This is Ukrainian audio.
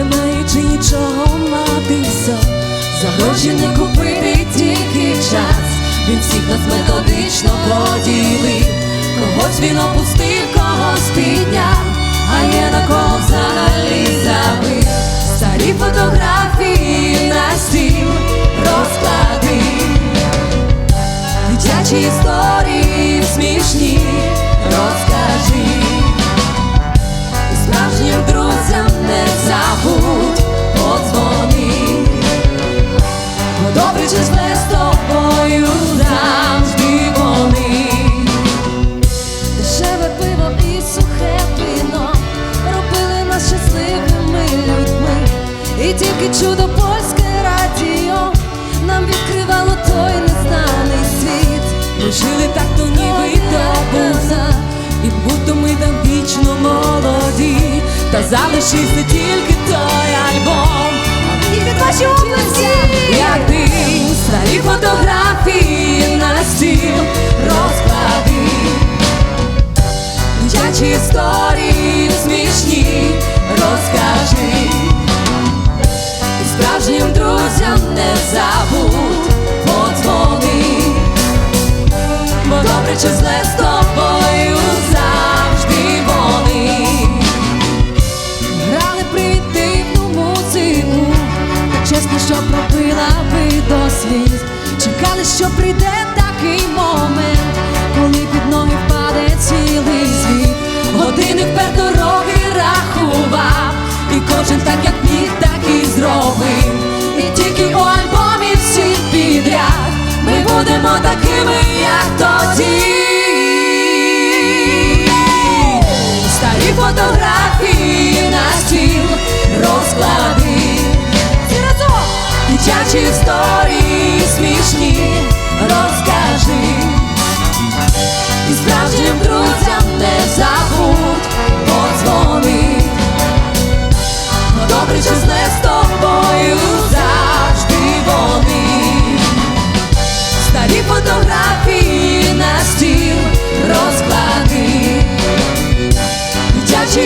не маючи нічого мати все. Купити тільки час. Він всіх нас методично поділив. Когось він опустив, когось підняв, чудо польське радіо. Нам відкривало той незнаний світ. Ми жили так, то ніби то був і будто ми там вічно молоді, та залишився тільки той такий момент, коли під ноги впаде цілий світ. Години вперед дороги рахував, і кожен так, як міг, так і зробив. І тільки у альбомі всі підряд ми будемо такими, як тоді. Старі фотографії на стіл розклади. Дитячі історії смішні